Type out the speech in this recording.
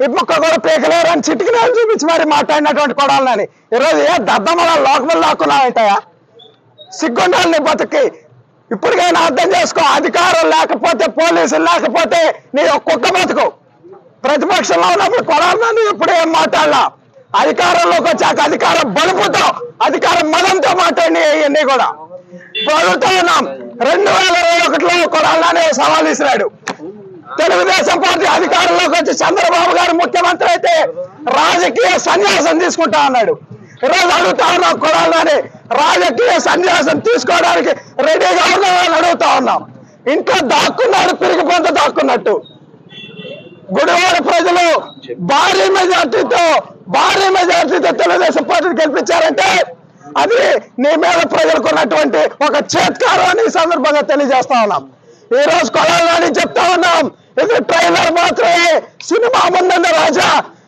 ఇప్పుక్క కూడా పీకలేరు అని చిటికిన చూపించి మరి మాట్లాడినటువంటి కొడాలని. ఈరోజు ఏ దద్దమల లోకములు లాక్కున్నావంటాయా సిగ్గుండాలని బతికి ఇప్పటికైనా అర్థం చేసుకో అధికారం లేకపోతే పోలీసులు లేకపోతే నీ ఒక్కొక్క బతుకు. ప్రతిపక్షంలో ఉన్నప్పుడు కొడాలని ఇప్పుడు ఏం మాట్లాడలా? అధికారంలోకి వచ్చాక అధికారం బలుపుతో అధికారం మదంతో మాట్లాడి ఇవన్నీ కూడా. ఇప్పుడు ఉన్నాం. రెండు వేల ఇరవై ఒకటిలో కొడాలని సవాల్ ఇసిరాడు తెలుగుదేశం పార్టీ అధికారంలోకి వచ్చి చంద్ర రాజకీయ సన్యాసం తీసుకుంటా అన్నాడు. ఈరోజు అడుగుతా ఉన్నాం కొడాలని రాజకీయ సన్యాసం తీసుకోవడానికి రెడీగా ఉన్నామని అడుగుతా ఉన్నాం. ఇంట్లో దాక్కున్నాడు పిరిగి పొంత దాక్కున్నట్టు. గుడివాడ ప్రజలు భారీ మెజార్టీతో భారీ మెజార్టీతో తెలుగుదేశం పార్టీని గెలిపించారంటే అది నీ మీద ప్రజలకు ఉన్నటువంటి ఒక చేత్కారం అని ఈ సందర్భంగా తెలియజేస్తా ఉన్నాం. ఈ రోజు కొలాలని చెప్తా ఉన్నాం. ఇది ట్రైలర్ మాత్రమే. సినిమా ముందున్న రాజా.